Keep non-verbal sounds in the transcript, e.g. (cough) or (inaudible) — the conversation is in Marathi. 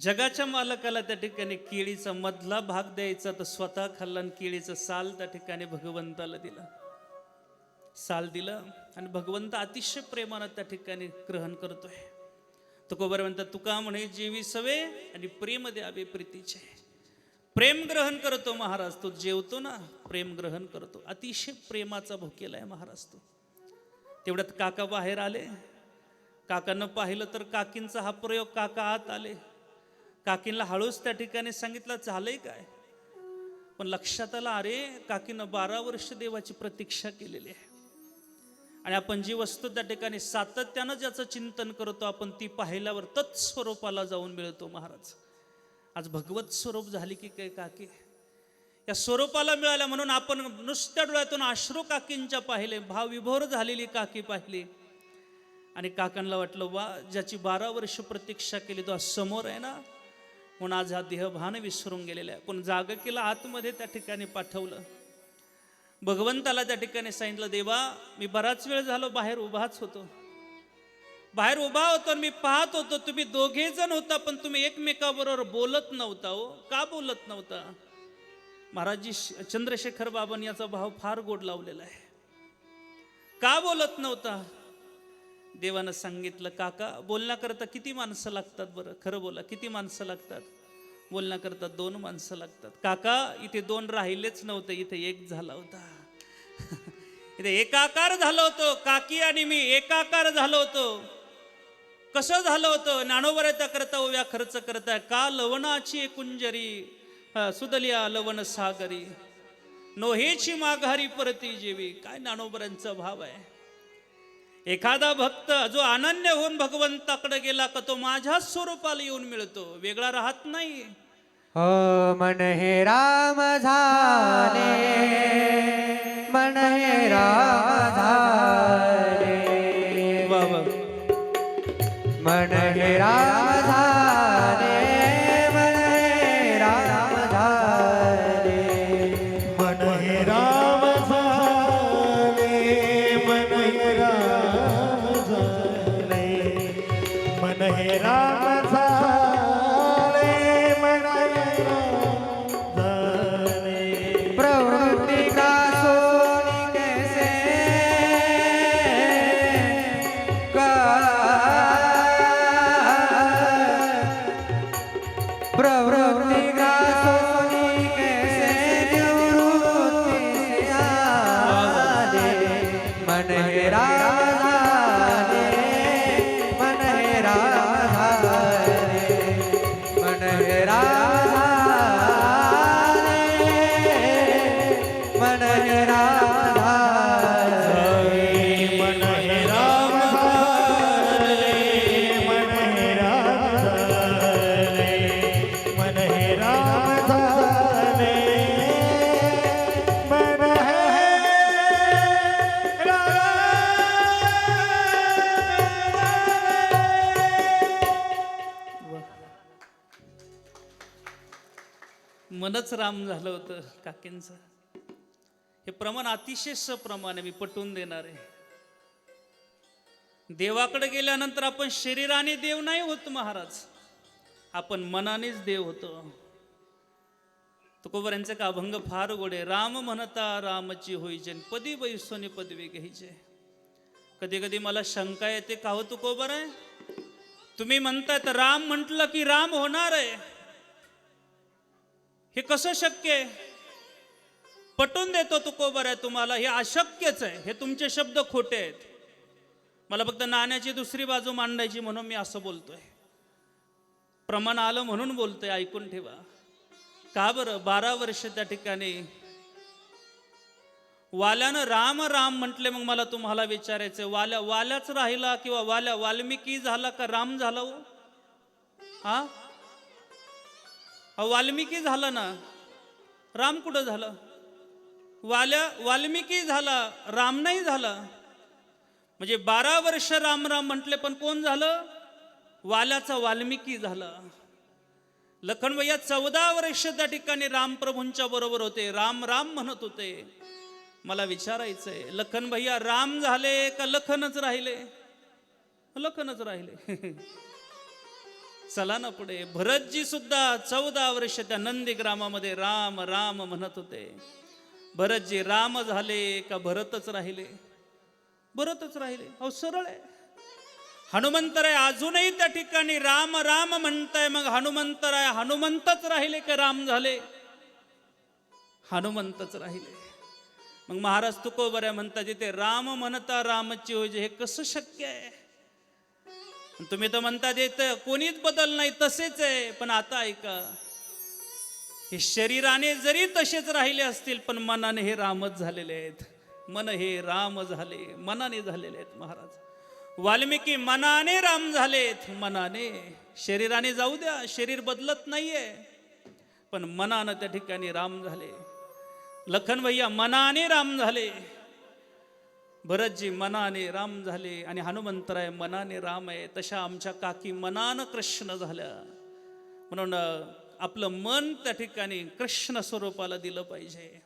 जगाच्या मालकाला त्या ठिकाणी केळीचा मधला भाग द्यायचा तर स्वतः खाल्ला आणि केळीचं साल त्या ठिकाणी भगवंताला दिलं. साल दिलं आणि भगवंत अतिशय प्रेमानं त्या ठिकाणी ग्रहण करतोय. तुकोबर म्हणतात तुका म्हणे जेवी सवे आणि प्रेम द्यावे प्रीतीचे. प्रेम ग्रहण करतो महाराज तो जेवतो ना प्रेम ग्रहण करतो. अतिशय प्रेमाचा भुकेला आहे महाराज तो. तेवढ्यात काका बाहेर आले. काकानं पाहिलं तर काकींचा हा प्रयोग काका आत आले. काकींना हळूच त्या ठिकाणी सांगितलं झालंय काय? पण लक्षात आलं अरे काकीनं बारा वर्ष देवाची प्रतीक्षा केलेली आहे. आणि आपण जी वस्तू त्या ठिकाणी सातत्यानं ज्याचं चिंतन करतो आपण ती पाहिल्यावर तत्स्वरूपाला जाऊन मिळतो महाराज. आज भगवत स्वरूप झाली की काय काकी? या स्वरूपाला मिळाल्या म्हणून आपण नुसत्या डोळ्यातून अश्रू काकींच्या पाहिले भाव विभोर झालेली काकी पाहिली. आणि काकांना वाटलं वा ज्याची बारा वर्ष प्रतीक्षा केली तो आज समोर आहे ना म्हणून आज हा देहभान विसरून गेलेला आहे. पण जाग केला आतमध्ये त्या ठिकाणी पाठवलं. भगवंताला त्या ठिकाणी सांगितलं देवा मी बराच वेळ झालो बाहेर उभाच होतो. बाहेर उभा होतो मी पाहत होतो तुम्ही दोघे जण होता पण तुम्ही एकमेकाबरोबर बोलत नव्हता हो. का बोलत नव्हता? महाराजजी श- चंद्रशेखर बाबांनी याचा भाव फार गोड लावलेला आहे. का बोलत नव्हता? देवानं सांगितलं काका बोलण्याकरता किती माणसं लागतात बरं? खरं बोला किती माणसं लागतात? बोलण्याकरता दोन माणसं लागतात. काका इथे दोन राहिलेच नव्हते इथे एक झाला होता. (laughs) इथे एकाकार झालो होतो काकी आणि मी एकाकार झालो होतो. कसं झालं होतं? नाणोबऱ्याचा करता उभ्या खर्च करताय का लवणाची कुंजरी? सुदलिया लवण सागरी नोहेची माघारी परती जेवी. काय नाणोबऱ्यांचा भाव आहे. एखादा भक्त जो अनन्य होऊन भगवंताकडे गेला का तो माझ्याच स्वरूपाला येऊन मिळतो. वेगळा राहत नाही. हो मन हे राम झाले. मन हे राम झाले. मन हे मनच राम झालं होतं काकींचं. हे प्रमाण अतिशय सप्रमाण आहे मी पटवून देणार आहे. देवाकडे गेल्यानंतर आपण शरीराने देव नाही होत महाराज. आपण मनानेच देव होतो. तुकोबर यांचे का अभंग फार गोडे राम म्हणता रामची होईचे आणि पदी बैसोनी पदवी घ्यायचे. कधी कधी मला शंका येते का हो तुकोबर आहे? तुम्ही म्हणतात राम म्हटलं की राम होणार आहे. हे कसं शक्य आहे? पटून देतो तुकोबर आहे तुम्हाला. हे अशक्यच आहे. हे तुमचे शब्द खोटे आहेत. मला फक्त नाण्याची दुसरी बाजू मांडायची म्हणून मी असं बोलतोय. प्रमाण आलं म्हणून बोलतोय ऐकून ठेवा. का बरं? बारा वर्ष त्या ठिकाणी वाल्यानं राम राम म्हटले मग मला तुम्हाला विचारायचं वाल्या वाल्याच राहिला किंवा वाल्या वाल्मिकी झाला का राम झाला हो? हा? वाल्मिकी झाला ना राम कुठं झालं? वाल्या वाल्मिकी झाला राम नाही झाला. म्हणजे बारा वर्ष राम राम म्हटले पण कोण झालं? वाल्याचा वाल्मिकी झाला. लखनभैया चौदा वर्ष त्या ठिकाणी रामप्रभूंच्या बरोबर होते. राम राम म्हणत होते. मला विचारायचंय लखन भैया राम झाले का लखनच राहिले? लखनच राहिले. (laughs) चला ना पुढे. भरतजी सुद्धा चौदा वर्ष त्या नंदी ग्रामामध्ये राम राम म्हणत होते. भरतजी राम झाले का भरतच राहिले? भरतच राहिले. अहो सरळ आहे. हनुमंतराय अजूनही त्या ठिकाणी राम राम म्हणताय. मग हनुमंतराय हनुमंतच राहिले का राम झाले? हनुमंतच राहिले. मग महाराज तुकोबऱ्या म्हणता जिथे राम म्हणता रामची होजे हे कसं शक्य आहे? तुम्ही तर म्हणता येत कोणीच बदल नाही तसेच आहे. पण आता ऐका हे शरीराने जरी तसेच राहिले असतील पण मनाने हे रामच झालेले आहेत. मन हे राम झाले मनाने झालेले आहेत महाराज. वाल्मिकी मनाने राम झालेत मनाने. शरीराने जाऊ द्या शरीर बदलत नाहीये. पण मनानं त्या ठिकाणी राम झाले. लखन भैया मनाने राम झाले. भरतजी मनाने राम झाले आणि हनुमंतराय मनाने राम आहे. तशा आमच्या काकी मनानं कृष्ण झाल्या. म्हणून आपलं मन त्या ठिकाणी कृष्ण स्वरूपाला दिलं पाहिजे.